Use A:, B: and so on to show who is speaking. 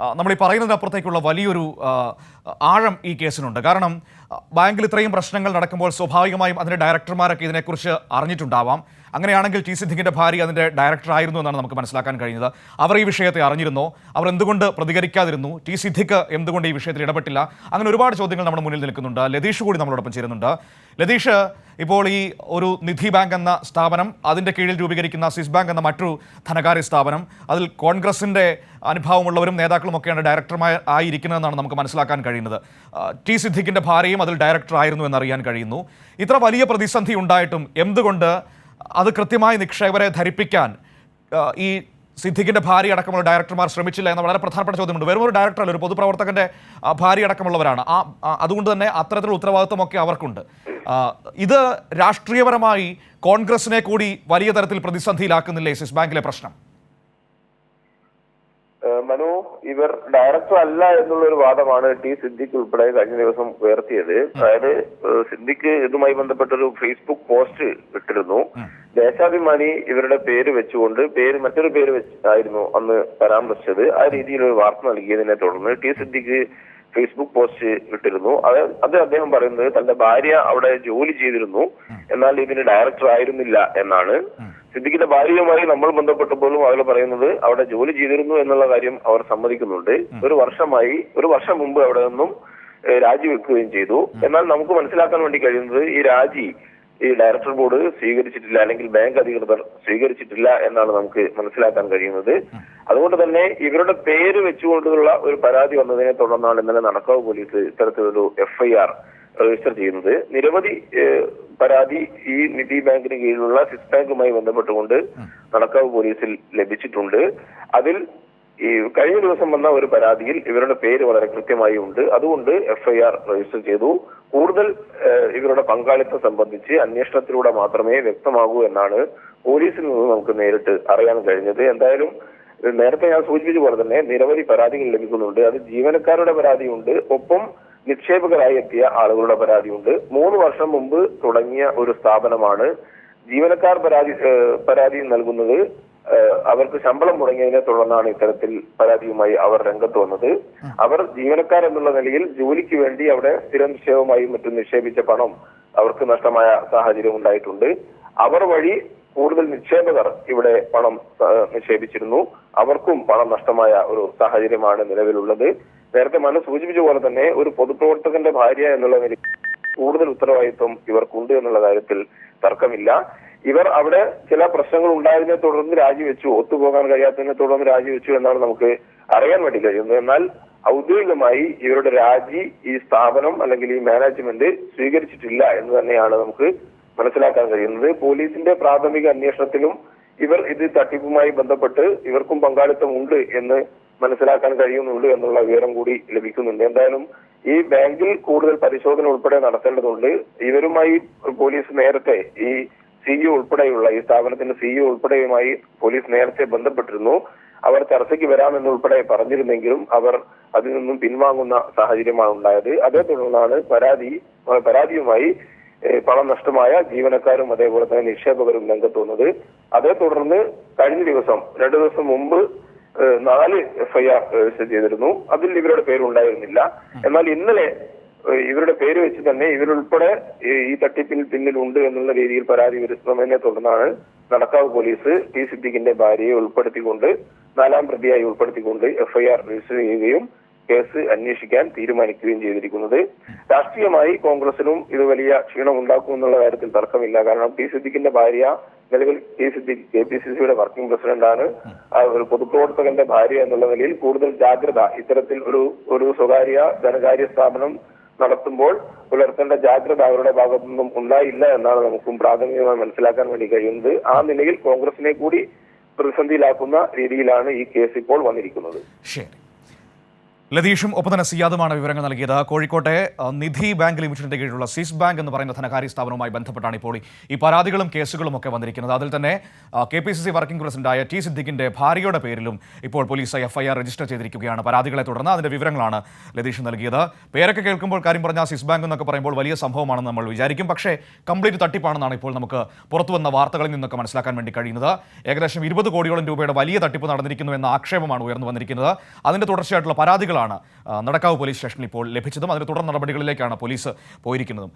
A: നമ്മൾ ഈ പറയുന്നതിനപ്പുറത്തേക്കുള്ള വലിയൊരു ആഴം ഈ കേസിനുണ്ട്. കാരണം ബാങ്കിൽ ഇത്രയും പ്രശ്നങ്ങൾ നടക്കുമ്പോൾ സ്വാഭാവികമായും അതിന്റെ ഡയറക്ടർമാരൊക്കെ ഇതിനെക്കുറിച്ച് അറിഞ്ഞിട്ടുണ്ടാവാം. അങ്ങനെയാണെങ്കിൽ ടി സിദ്ദിഖിന്റെ ഭാര്യ അതിന്റെ ഡയറക്ടറായിരുന്നു എന്നാണ് നമുക്ക് മനസ്സിലാക്കാൻ കഴിഞ്ഞത്. അവർ ഈ വിഷയത്തെ അറിഞ്ഞിരുന്നോ? അവർ എന്തുകൊണ്ട് പ്രതികരിക്കാതിരുന്നു? ടി സിദ്ധിക്ക് എന്തുകൊണ്ട് ഈ വിഷയത്തിൽ ഇടപെട്ടില്ല? അങ്ങനെ ഒരുപാട് ചോദ്യങ്ങൾ നമ്മുടെ മുന്നിൽ നിൽക്കുന്നുണ്ട്. ലതീഷ് കൂടി നമ്മളോടൊപ്പം ചേരുന്നുണ്ട്. ലതീഷ് ഇപ്പോൾ ഈ ഒരു നിധി ബാങ്ക് എന്ന സ്ഥാപനം അതിന്റെ കീഴിൽ രൂപീകരിക്കുന്ന സ്വിസ് ബാങ്ക് എന്ന മറ്റൊരു ധനകാര്യ സ്ഥാപനം അതിൽ കോൺഗ്രസിന്റെ അനുഭവമുള്ളവരും നേതാക്കളും ഒക്കെയാണ് ഡയറക്ടർമാർ ആയിരിക്കുന്നതെന്നാണ് നമുക്ക് മനസ്സിലാക്കാൻ കഴിയുന്നത്. ടി സിദ്ദിഖിന്റെ ഭാര്യയും അതിൽ ഡയറക്ടർ ആയിരുന്നു എന്നറിയാൻ കഴിയുന്നു. ഇത്ര വലിയ പ്രതിസന്ധി ഉണ്ടായിട്ടും എന്തുകൊണ്ട് അത് കൃത്യമായി നിക്ഷേപരെ ധരിപ്പിക്കാൻ ഈ സിദ്ധിഖിന്റെ ഭാര്യ അടക്കമുള്ള ഡയറക്ടർമാർ ശ്രമിച്ചില്ല എന്ന വളരെ പ്രധാനപ്പെട്ട ചോദ്യമുണ്ട്. വെറും ഒരു ഡയറക്ടർ അല്ല ഒരു പൊതുപ്രവർത്തകന്റെ ഭാര്യ അടക്കമുള്ളവരാണ്. ആ അതുകൊണ്ട് തന്നെ അത്തരത്തിലുള്ള ഉത്തരവാദിത്വമൊക്കെ അവർക്കുണ്ട്. ഇത് രാഷ്ട്രീയപരമായി കോൺഗ്രസിനെ കൂടി വലിയ തരത്തിൽ പ്രതിസന്ധിയിലാക്കുന്നില്ലേ സിസ് ബാങ്കിലെ പ്രശ്നം?
B: മനു ഇവർ ഡയറക്ടർ അല്ല എന്നുള്ള ഒരു വാദമാണ് ടി സിദ്ദിഖ് ഉൾപ്പെടെ കഴിഞ്ഞ ദിവസം ഉയർത്തിയത്. അതായത് സിദ്ധിക്ക് സിദ്ദിഖ് ഇതുമായി ബന്ധപ്പെട്ട ഒരു ഫേസ്ബുക്ക് പോസ്റ്റ് ഇട്ടിരുന്നു ദേശാഭിമാനി ഇവരുടെ പേര് വെച്ചുകൊണ്ട് പേര് മറ്റൊരു പേര് വെച്ച് ആയിരുന്നു അന്ന് പരാമർശിച്ചത്. ആ രീതിയിൽ ഒരു വാർത്ത നൽകിയതിനെ തുടർന്ന് ടി സിദ്ദിഖ് ഫേസ്ബുക്ക് പോസ്റ്റ് ഇട്ടിരുന്നു. അത് അത് അദ്ദേഹം പറയുന്നത് തന്റെ ഭാര്യ അവിടെ ജോലി ചെയ്തിരുന്നു. എന്നാൽ ഇതിന് ഡയറക്ടർ ആയിരുന്നില്ല എന്നാണ്. സിദ്ദിഖിന്റെ ഭാര്യയുമായി നമ്മൾ ബന്ധപ്പെട്ടപ്പോഴും അവർ പറയുന്നത് അവിടെ ജോലി ചെയ്തിരുന്നു എന്നുള്ള കാര്യം അവർ സമ്മതിക്കുന്നുണ്ട്. ഒരു വർഷമായി ഒരു വർഷം മുമ്പ് അവിടെ നിന്നും രാജിവെക്കുകയും ചെയ്തു. എന്നാൽ നമുക്ക് മനസ്സിലാക്കാൻ വേണ്ടി കഴിയുന്നത് ഈ രാജി ഈ ഡയറക്ടർ ബോർഡ് സ്വീകരിച്ചിട്ടില്ല അല്ലെങ്കിൽ ബാങ്ക് അധികൃതർ സ്വീകരിച്ചിട്ടില്ല എന്നാണ് നമുക്ക് മനസ്സിലാക്കാൻ കഴിയുന്നത്. അതുകൊണ്ട് തന്നെ ഇവരുടെ പേര് വെച്ചുകൊണ്ടുള്ള ഒരു പരാതി വന്നതിനെ തുടർന്നാണ് ഇന്നലെ നടക്കാവ് പോലീസ് ഇത്തരത്തിലൊരു എഫ്ഐആർ രജിസ്റ്റർ ചെയ്യുന്നത്. നിരവധി പരാതി ഈ നിധി ബാങ്കിന് കീഴിലുള്ള സിസ് ബാങ്കുമായി ബന്ധപ്പെട്ടുകൊണ്ട് നടക്കാവ് പോലീസിൽ ലഭിച്ചിട്ടുണ്ട്. അതിൽ ഈ കഴിഞ്ഞ ദിവസം വന്ന ഒരു പരാതിയിൽ ഇവരുടെ പേര് വളരെ കൃത്യമായി ഉണ്ട്. അതുകൊണ്ട് എഫ്ഐആർ രജിസ്റ്റർ ചെയ്തു. കൂടുതൽ ഇവരുടെ പങ്കാളിത്തം സംബന്ധിച്ച് അന്വേഷണത്തിലൂടെ മാത്രമേ വ്യക്തമാകൂ എന്നാണ് പോലീസിൽ നിന്ന് നമുക്ക് നേരിട്ട് അറിയാൻ കഴിഞ്ഞത്. എന്തായാലും നേരത്തെ ഞാൻ സൂചിപ്പിച്ച പോലെ തന്നെ നിരവധി പരാതികൾ ലഭിക്കുന്നുണ്ട്. അത് ജീവനക്കാരുടെ പരാതിയുണ്ട്. ഒപ്പം നിക്ഷേപകരായി എത്തിയ ആളുകളുടെ പരാതിയുണ്ട്. മൂന്ന് വർഷം മുമ്പ് തുടങ്ങിയ ഒരു സ്ഥാപനമാണ് ജീവനക്കാർ പരാതി പരാതി നൽകുന്നത്. അവർക്ക് ശമ്പളം മുടങ്ങിയതിനെ തുടർന്നാണ് ഇത്തരത്തിൽ പരാതിയുമായി അവർ രംഗത്ത് വന്നത്. അവർ ജീവനക്കാർ എന്നുള്ള നിലയിൽ ജോലിക്ക് വേണ്ടി അവിടെ സ്ഥിര നിക്ഷേപമായും മറ്റും നിക്ഷേപിച്ച പണം അവർക്ക് നഷ്ടമായ സാഹചര്യം ഉണ്ടായിട്ടുണ്ട്. അവർ വഴി കൂടുതൽ നിക്ഷേപകർ ഇവിടെ പണം നിക്ഷേപിച്ചിരുന്നു. അവർക്കും പണം നഷ്ടമായ ഒരു സാഹചര്യമാണ് നിലവിലുള്ളത്. നേരത്തെ മനു സൂചിപ്പിച്ച പോലെ തന്നെ ഒരു പൊതുപ്രവർത്തകന്റെ ഭാര്യ എന്നുള്ള നിലയിൽ കൂടുതൽ ഉത്തരവാദിത്വം ഇവർക്കുണ്ട് എന്നുള്ള കാര്യത്തിൽ തർക്കമില്ല. ഇവർ അവിടെ ചില പ്രശ്നങ്ങൾ ഉണ്ടായതിനെ തുടർന്ന് രാജിവെച്ചു. ഒത്തുപോകാൻ കഴിയാത്തതിനെ തുടർന്ന് രാജിവെച്ചു എന്നാണ് നമുക്ക് അറിയാൻ വേണ്ടി കഴിയുന്നത്. എന്നാൽ ഔദ്യോഗികമായി ഇവരുടെ രാജി ഈ സ്ഥാപനം അല്ലെങ്കിൽ ഈ മാനേജ്മെന്റ് സ്വീകരിച്ചിട്ടില്ല എന്ന് തന്നെയാണ് നമുക്ക് മനസ്സിലാക്കാൻ കഴിയുന്നത്. പോലീസിന്റെ പ്രാഥമിക അന്വേഷണത്തിലും ഇവർ ഇത് തട്ടിപ്പുമായി ബന്ധപ്പെട്ട് ഇവർക്കും പങ്കാളിത്തം ഉണ്ട് എന്ന് മനസ്സിലാക്കാൻ കഴിയുന്നുള്ളൂ എന്നുള്ള വിവരം കൂടി ലഭിക്കുന്നുണ്ട്. എന്തായാലും ഈ ബാങ്കിൽ കൂടുതൽ പരിശോധന ഉൾപ്പെടെ നടത്തേണ്ടതുണ്ട്. ഇവരുമായി പോലീസ് നേരത്തെ ഈ സിഇഒ ഉൾപ്പെടെയുള്ള ഈ സ്ഥാപനത്തിന്റെ സിഇഒ ഉൾപ്പെടെയുമായി പോലീസ് നേരത്തെ ബന്ധപ്പെട്ടിരുന്നു. അവർ ചർച്ചയ്ക്ക് വരാമെന്നുൾപ്പെടെ പറഞ്ഞിരുന്നെങ്കിലും അവർ അതിൽ നിന്നും പിൻവാങ്ങുന്ന സാഹചര്യമാണ് ഉണ്ടായത്. അതേ തുടർന്നാണ് പരാതി പരാതിയുമായി പണം നഷ്ടമായ ജീവനക്കാരും അതേപോലെ തന്നെ നിക്ഷേപകരും രംഗത്ത് വന്നത്. അതേ തുടർന്ന് കഴിഞ്ഞ ദിവസം രണ്ടു ദിവസം മുമ്പ് നാല് എഫ്ഐആർ രജിസ്റ്റർ ചെയ്തിരുന്നു. അതിൽ ഇവരുടെ പേരുണ്ടായിരുന്നില്ല. എന്നാൽ ഇന്നലെ ഇവരുടെ പേര് വെച്ച് തന്നെ ഇവരുൾപ്പെടെ ഈ- തട്ടിപ്പിൽ പിന്നിലുണ്ട് എന്നുള്ള രീതിയിൽ പരാതി വരുത്തുന്നതിനെ തുടർന്നാണ് നടക്കാവ് പോലീസ് ടി സിദ്ദിഖിന്റെ ഭാര്യയെ ഉൾപ്പെടുത്തിക്കൊണ്ട് നാലാം പ്രതിയായി ഉൾപ്പെടുത്തിക്കൊണ്ട് എഫ്ഐആർ രജിസ്റ്റർ ചെയ്യുകയും കേസ് അന്വേഷിക്കാൻ തീരുമാനിക്കുകയും ചെയ്തിരിക്കുന്നത്. രാഷ്ട്രീയമായി കോൺഗ്രസിനും ഇത് വലിയ ക്ഷീണം ഉണ്ടാക്കും കാര്യത്തിൽ തർക്കമില്ല. കാരണം ടി സിദ്ദിഖിന്റെ ഭാര്യ നിലവിൽ T Siddique K P C സിയുടെ വർക്കിംഗ് പ്രസിഡന്റാണ് ഒരു പൊതുപ്രവർത്തകന്റെ ഭാര്യ എന്നുള്ള നിലയിൽ കൂടുതൽ ജാഗ്രത ഇത്തരത്തിൽ ഒരു ഒരു സ്വകാര്യ ധനകാര്യ സ്ഥാപനം നടത്തുമ്പോൾ പുലർത്തേണ്ട ജാഗ്രത അവരുടെ ഭാഗത്തുനിന്നും ഉണ്ടായില്ല എന്നാണ് നമുക്കും പ്രാഥമികമായി മനസ്സിലാക്കാൻ വേണ്ടി കഴിയുന്നത്. ആ നിലയിൽ കോൺഗ്രസിനെ കൂടി പ്രതിസന്ധിയിലാക്കുന്ന രീതിയിലാണ് ഈ കേസ് ഇപ്പോൾ വന്നിരിക്കുന്നത്.
A: ശരി. ലതീഷും ഒപ്പം തന്നെ സിയാദുമാണ് വിവരങ്ങൾ നൽകിയത്. കോഴിക്കോട്ടെ നിധി ബാങ്ക് ലിമിറ്റഡിന്റെ കീഴിലുള്ള സിസ് ബാങ്ക് എന്ന് പറയുന്ന ധനകാര്യ സ്ഥാപനവുമായി ബന്ധപ്പെട്ടാണ് ഇപ്പോൾ ഈ പരാതികളും കേസുകളും ഒക്കെ വന്നിരിക്കുന്നത്. അതിൽ തന്നെ K P C C working പ്രസിഡന്റായ ടി സിദ്ദിഖിന്റെ ഭാര്യയുടെ പേരിലും ഇപ്പോൾ പോലീസ് എഫ്ഐആർ രജിസ്റ്റർ ചെയ്തിരിക്കുകയാണ്. പരാതികളെ തുടർന്ന് അതിന്റെ വിവരങ്ങളാണ് ലതീഷ് നൽകിയത്. പേരൊക്കെ കേൾക്കുമ്പോൾ കാര്യം പറഞ്ഞാൽ സിസ് ബാങ്ക് എന്നൊക്കെ പറയുമ്പോൾ വലിയ സംഭവമാണെന്ന് നമ്മൾ വിചാരിക്കും. പക്ഷേ കംപ്ലീറ്റ് തട്ടിപ്പാണെന്നാണ് ഇപ്പോൾ നമുക്ക് പുറത്തു വന്ന വാർത്തകളിൽ നിന്നൊക്കെ മനസ്സിലാക്കാൻ വേണ്ടി കഴിയുന്നത്. ഏകദേശം ഇരുപത് കോടിയോളം രൂപയുടെ വലിയ തട്ടിപ്പ് നടന്നിരിക്കുന്നു എന്ന ആക്ഷേപമാണ് ഉയർന്നു വന്നിരിക്കുന്നത്. അതിന്റെ തുടർച്ചയായിട്ടുള്ള പരാതികളാണ് ആ, നടക്കാവ് പോലീസ് സ്റ്റേഷനിൽ ഇപ്പോൾ ലഭിച്ചതും അതിന് തുടർ നടപടികളിലേക്കാണ് പോലീസ് പോയിരിക്കുന്നതും.